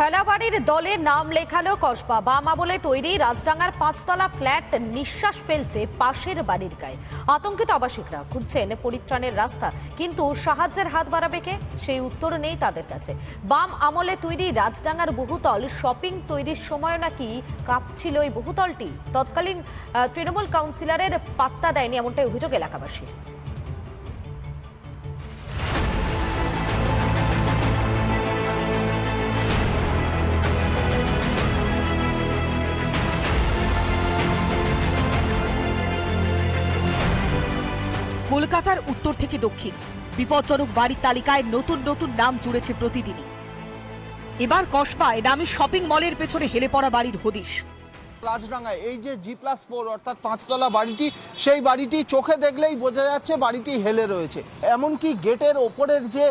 হেলাবাড়ির দলে নাম লেখালো কসবা। বাম আমলে তৈরি রাজডাঙ্গার পাঁচতলা ফ্ল্যাট নিঃশ্বাস ফেলছে পাশের বাড়ির গায়ে। আতঙ্কিত আবাসিকরা খুঁজছেন পরিত্রাণের রাস্তা, কিন্তু সাহায্যের হাত বাড়াবে কে? সেই উত্তর নেই তাদের কাছে। বাম আমলে তৈরি রাজডাঙ্গার বহুতল শপিং তৈরির সময় নাকি কাঁপছিল এই বহুতলটি? তৎকালীন তৃণমূল কাউন্সিলরের পাত্তা দেয়নি এমনটাই অভিযোগ এলাকাবাসীর। কলকাতার উত্তর থেকে দক্ষিণ। বিপজ্জনক বাড়ির তালিকায় নতুন নতুন নাম জুড়েছে প্রতিদিনই। এবার কসবায় নামে শপিং মলের পেছনে হেলে পড়া বাড়ির হদিশ। রাজডাঙ্গায় এই যে জি প্লাস ফোর অর্থাৎ পাঁচতলা বাড়িটি সেই বাড়িটি চোখে দেখলেই বোঝা যাচ্ছে বাড়িটি হেলে রয়েছে। এমনকি গেটের ওপরের যে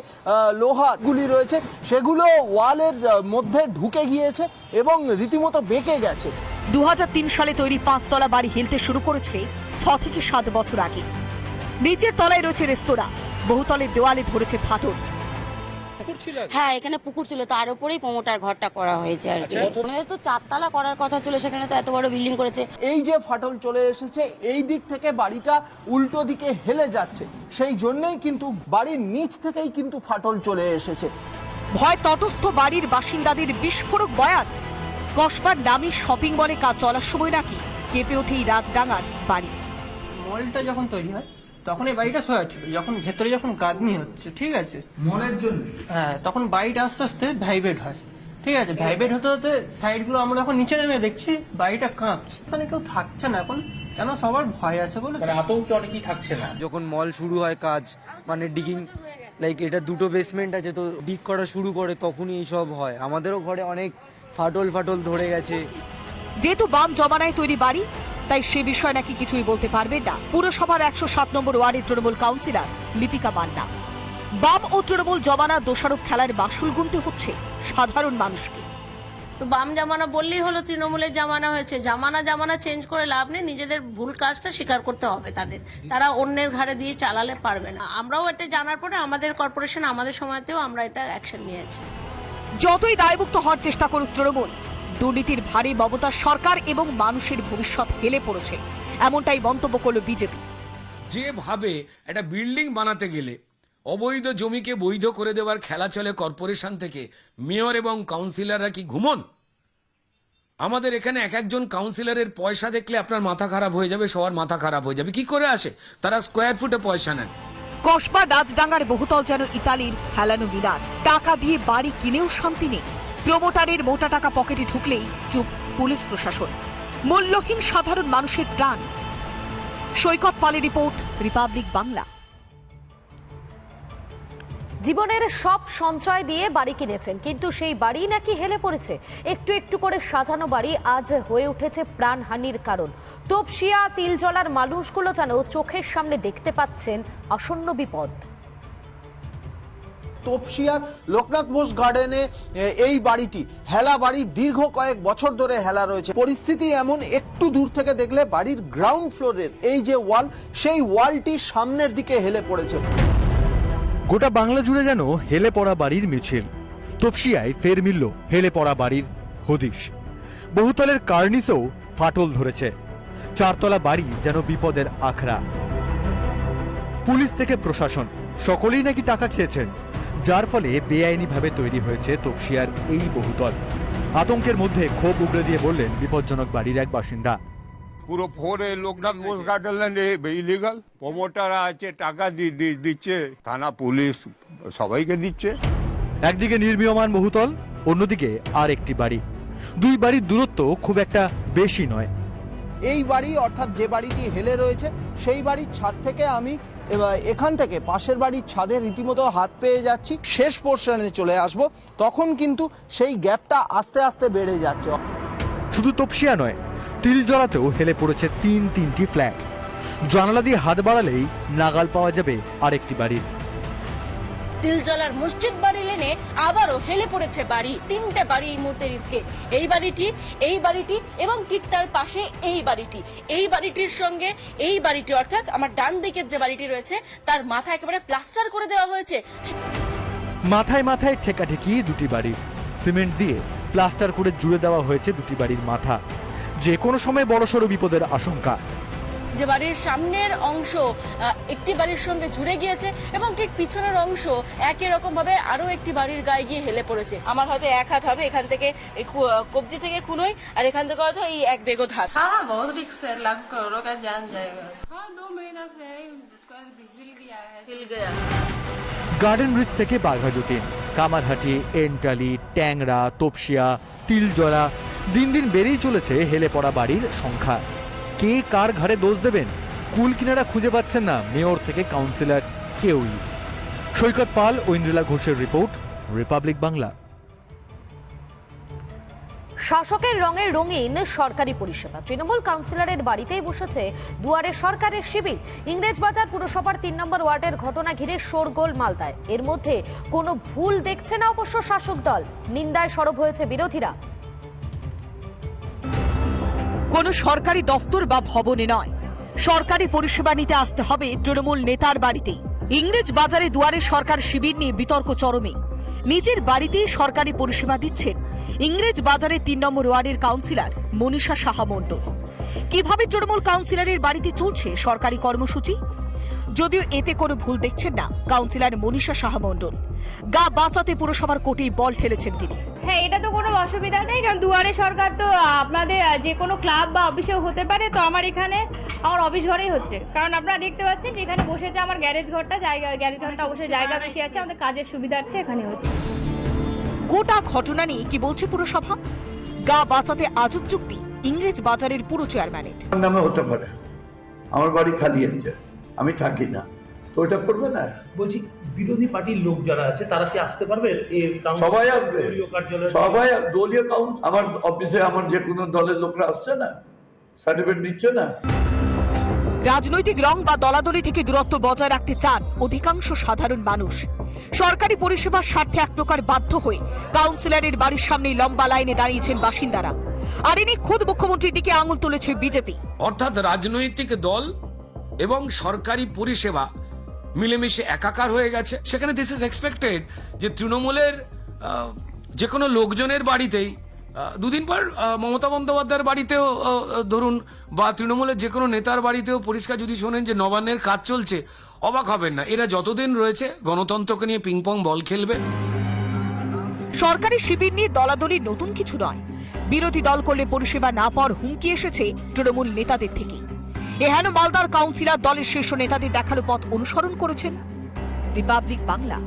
লোহাগুলি রয়েছে সেগুলো ওয়ালের মধ্যে ঢুকে গিয়েছে এবং রীতিমতো বেঁকে গেছে। দু হাজার তিন সালে তৈরি পাঁচতলা বাড়ি হেলতে শুরু করেছে ছ থেকে সাত বছর আগে। নিচের তলায় রয়েছে রেস্তোরাঁ। বহুতলের দেওয়ালে ধরেছে ফাটল। হ্যাঁ এখানে পুকুর ছিল। তার উপরেই প্রমোটার ঘরটা করা হয়েছে আর কি। ওনাদের তো চারতলা করার কথা ছিল সেখানে তো এত বড় বিল্ডিং করেছে। এই যে ফাটল চলে এসেছে এই দিক থেকে বাড়িটা উল্টো দিকে হেলে যাচ্ছে। সেই জন্যই কিন্তু বাড়ির নিচ থেকেই কিন্তু ফাটল চলে এসেছে। ভয় তটস্থ বাড়ির বাসিন্দাদের বিস্ফোরক বয়াত কসবার নামী শপিং মলে কাজ চলার সময় নাকি কেঁপে ওঠে এই রাজডাঙ্গার বাড়ি। মলটা যখন তৈরি হয় তখন এই বাড়িটা সোয়া ছিল যখন ভেতরে যখন গাঁদনি হচ্ছে ঠিক আছে? মনের জন্য। হ্যাঁ তখন বাড়িটা আস্তে আস্তে ভাইব্রেট হয় ঠিক আছে? ভাইব্রেট হতে হতে সাইডগুলো আমরা যখন নিচে নেমে দেখছি বাড়িটা কাঁপছে। মানে কেউ থাকছে না এখন কেন সবার ভয় আছে বলে? মানে আতঙ্কে অনেকেই থাকছে না। যখন মল শুরু হয় কাজ মানে ডিগিং লাইক এটা দুটো বেসমেন্ট আছে তো ডিগ করা শুরু করে তখনই এইসব হয়। আমাদেরও ঘরে অনেক ফাটল ফাটল ধরে গেছে। যেহেতু বাম জমানায় তৈরি বাড়ি তাই সে বিষয়ে নাকি কিছুই বলতে পারবেন না। পুরসভার একশো সাত নম্বর ওয়ার্ডের তৃণমূল কাউন্সিলর লিপিকা মান্না। বাম ও তৃণমূল জমানা দোষারোপ খেলার বাসুল গুনতে হচ্ছে সাধারণ মানুষকে। তো বাম জামানা বললেই হলো তৃণমূলের জামানা হয়েছে। জামানা জামানা চেঞ্জ করে লাভ নেই নিজেদের ভুল কাজটা স্বীকার করতে হবে তাদের। তারা অন্যের ঘাড়ে দিয়ে চালালে পারবে না। আমরাও এটা জানার পরে আমাদের কর্পোরেশন আমাদের সময়তেও আমরা এটা অ্যাকশন নিয়েছি। যতই দায়মুক্ত হওয়ার চেষ্টা করুক তৃণমূল দুর্নীতির ভারী মমতার সরকার এবং মানুষের ভবিষ্যৎ হেলে পড়েছে। এমনটাই মন্তব্য করল বিজেপি। যেভাবে একটা বিল্ডিং বানাতে গেলে অবৈধ জমিকে বৈধ করে দেওয়ার খেলা চলে কর্পোরেশন থেকে মেয়র এবং কাউন্সিলররা কি ঘুমন? আমাদের এখানে এক একজন কাউন্সিলরের পয়সা দেখলে আপনার মাথা খারাপ হয়ে যাবে সবার মাথা খারাপ হয়ে যাবে। কি করে আসে? তারা স্কোয়ার ফুটে পয়সা নেন। কসবা রাজডাঙ্গার বহুতল যেন ইতালির হেলানো মিলান টাকা দিয়ে বাড়ি কিনেও শান্তি নেই। প্রমোটারের মোটা টাকা পকেটে ঢুকলেই চুপ পুলিশ প্রশাসন। মূল্যহীন সাধারণ মানুষের প্রাণ। সৈকত পালের রিপোর্ট, রিপাবলিক বাংলা। জীবনের সব সঞ্চয় দিয়ে বাড়ি কিনেছেন, কিন্তু সেই বাড়ি নাকি হেলে পড়েছে। একটু একটু করে সাজানো বাড়ি আজ হয়ে উঠেছে প্রাণহানির কারণ। তপসিয়া, তিলজলার মানুষগুলো যেন চোখের সামনে দেখতে পাচ্ছেন আসন্ন বিপদ। তোপসিয়ার লোকনাথ বোস গার্ডেনে এই বাড়িটি। হেলা বাড়ি দীর্ঘ কয়েক বছর ধরে হেলা রয়েছে। পরিস্থিতি এমন, একটু দূর থেকে দেখলে বাড়ির গ্রাউন্ড ফ্লোরের এই যে ওয়াল সেই ওয়ালটি সামনের দিকে হেলে পড়েছে। গোটা বাংলা জুড়ে যেন হেলে পড়া বাড়ির মিছিল। তপসিয়ায় ফের মিলল হেলে পড়া বাড়ির হদিশ। বহুতলের কার্নিসেও ফাটল ধরেছে। চারতলা বাড়ি যেন বিপদের আখড়া। পুলিশ থেকে প্রশাসন, সকলেই নাকি টাকা খেয়েছেন? যার ফলে বেআইনিভাবে তৈরি হয়েছে তপসিয়ার এই বহুতল। আতঙ্কের মধ্যে ক্ষোভ উগড়ে দিয়ে বললেন বিপজ্জনক বাড়ির এক বাসিন্দা। পুরো ফোরে Loknath Bose garden illegal promoter আছে টাকা দিচ্ছে থানা পুলিশ সবাইকে দিচ্ছে। একদিকে নির্মীয়মান বহুতল অন্যদিকে আর একটি বাড়ি। দুই বাড়ির দূরত্ব খুব একটা বেশি নয়। এই বাড়ি অর্থাৎ যে বাড়িটি হেলে রয়েছে সেই বাড়ির ছাদ থেকে আমি এবার এখান থেকে পাশের বাড়ির ছাদে রীতিমতো হাত পেয়ে যাচ্ছি। শেষ পোর্শনে চলে আসব। তখন কিন্তু সেই গ্যাপটা আস্তে আস্তে বেড়ে যাচ্ছে। শুধু তপসিয়া নয় তিল তিলজলাতেও হেলে পড়েছে তিন তিনটি ফ্ল্যাট জানালা দিয়ে হাত বাড়ালেই নাগাল পাওয়া যাবে আরেকটি বাড়ির। তিলজলার মসজিদ বাড়ি লেনে আবারও হেলে পড়েছে বাড়ি। তিনটে বাড়ি এই মুহূর্তে রিস্কে। এই বাড়িটি এই বাড়িটি এবং ঠিক তার পাশে এই বাড়িটি। এই বাড়িটির সঙ্গে এই বাড়িটি অর্থাৎ আমার ডান দিকের যে বাড়িটি রয়েছে, তার মাথা একেবারে প্লাস্টার করে দেওয়া হয়েছে। মাথায় মাথায় ঠেকাঠেকি দুটি বাড়ি। সিমেন্ট দিয়ে প্লাস্টার করে জুড়ে দেওয়া হয়েছে দুটি বাড়ির মাথা। যে কোনো সময় বড়সড় বিপদের আশঙ্কা। যে বাড়ির সামনের অংশ একটি বাড়ির সঙ্গে জুড়ে গিয়েছে এবং ঠিক পিছনের অংশ একই রকমভাবে আরও একটি বাড়ির গায়ে গিয়ে হেলে পড়েছে। আমার হয়তো এক হাত হবে এখান থেকে কবজি থেকে কুনোই আর এখান থেকে হয়তো এই এক বেগো হাত হ্যাঁ, হ্যাঁ বহুত লাভ করো জান গার্ডেন ব্রিজ থেকে বাঘা যতীন কামারহাটি এন্টালি ট্যাংরা তোপসিয়া তিলজরা দিন দিন বেড়েই চলেছে হেলে পড়া বাড়ির সংখ্যা। কে কার ঘরে দোষ দেবেন? কুল কিনারা খুঁজে পাচ্ছেন না। মেয়র থেকে কাউন্সিলর কেউই। সৈকত পাল ঐন্দ্রিলা ঘোষের রিপোর্ট, রিপাবলিক বাংলা। শাসকের রঙে রঙিন সরকারি পরিষেবা। তৃণমূল কাউন্সিলরের বাড়িতেই বসেছে দুয়ারে সরকারের শিবির। ইংরেজবাজার পুরসভার তিন নম্বর ওয়ার্ডের ঘটনা ঘিরে শোরগোল মালদায়। এর মধ্যে কোনো ভুল দেখছে না অবশ্য শাসক দল। নিন্দায় সরব হয়েছে বিরোধীরা। কোনো সরকারি দফতর বা ভবনে নয়। সরকারি পরিষেবা নিতে আসতে হবে তৃণমূল নেতার বাড়িতে। ইংরেজ বাজারে দুয়ারে সরকার শিবির নিয়ে বিতর্ক চরমে। নিজের বাড়িতেই সরকারি পরিষেবা দিচ্ছেন ইংরেজ বাজারে তিন নম্বর ওয়ার্ডের কাউন্সিলর মনীষা সাহা মণ্ডল। কীভাবে তৃণমূল কাউন্সিলরের বাড়িতে চলছে সরকারি কর্মসূচি? যদিও এতে কোনো ভুল দেখছেন না কাউন্সিলর মনীষা সাহা মণ্ডল। গা বাঁচাতে পুরসভার কোটেই বল ঠেলেছেন তিনি। হ্যাঁ এটা তো অসুবিধা নেই কারণ দুয়ারে সরকার তো আপনাদের যে কোনো ক্লাব বা অফিসেও হতে পারে তো আমার এখানে আমার অফিস ঘরেই হচ্ছে। কারণ আপনারা দেখতে পাচ্ছেন যে এখানে বসেছে আমার গ্যারেজ ঘরটা জায়গা গ্যারেজ ঘরটা অবশ্যই জায়গা বেশি আছে আমাদের কাজের সুবিধার্থে এখানে হচ্ছে। গোটা ঘটনা নিয়ে কি বলছে পুরসভা? গা বাঁচাতে আজব যুক্তি ইংরেজ বাজারের পুরো চেয়ারম্যানের নামে হতে পারে। আমার বাড়ি খালি আছে আমি থাকি না। তো ওটা করবে না? বলছি বিরোধী পার্টির লোক যারা আছে তারা কি আসতে পারবে? সবাই আসবে। সবাই দলীয় কাউন্ট আমার অফিসে আমার যে কোনো দলের লোকরা আসছে না? সার্টিফিকেট নিচ্ছে না? রাজনৈতিক রং বা দলাদলি থেকে দূরত্ব বজায় রাখতে চান অধিকাংশ সাধারণ মানুষ। সরকারি পরিষেবার স্বার্থে এক প্রকার বাধ্য হয়ে কাউন্সিলরের বাড়ির সামনে লম্বা লাইনে দাঁড়িয়েছেন বাসিন্দারা। আর এনে খোদ মুখ্যমন্ত্রীর দিকে আঙুল তুলেছে বিজেপি। অর্থাৎ রাজনৈতিক দল এবং সরকারি পরিষেবা মিলেমিশে একাকার হয়ে গেছে। সেখানে দিস ইজ এক্সপেক্টেড যে তৃণমূলের যে কোনো লোকজনের বাড়িতেই দুদিন পর মমতা বন্দ্যোপাধ্যায়ের বাড়িতেও ধরুন, বা তৃণমূলের যে কোনো নেতার বাড়িতেও পরিষ্কার যদি শোনেন যে নবান্নের কাজ চলছে, অবাক হবেন না। এরা যতদিন রয়েছে, গণতন্ত্রকে নিয়ে পিংপং বল খেলবে। সরকারি শিবির নিয়ে দলাদলি নতুন কিছু নয়। বিরোধী দল করলে পরিষেবা না পাওয়ার হুমকি এসেছে তৃণমূল নেতাদের থেকে। এহেন মালদার কাউন্সিলর দলের শীর্ষ নেতাদের দেখানো পথ অনুসরণ করেছেন। রিপাবলিক বাংলা।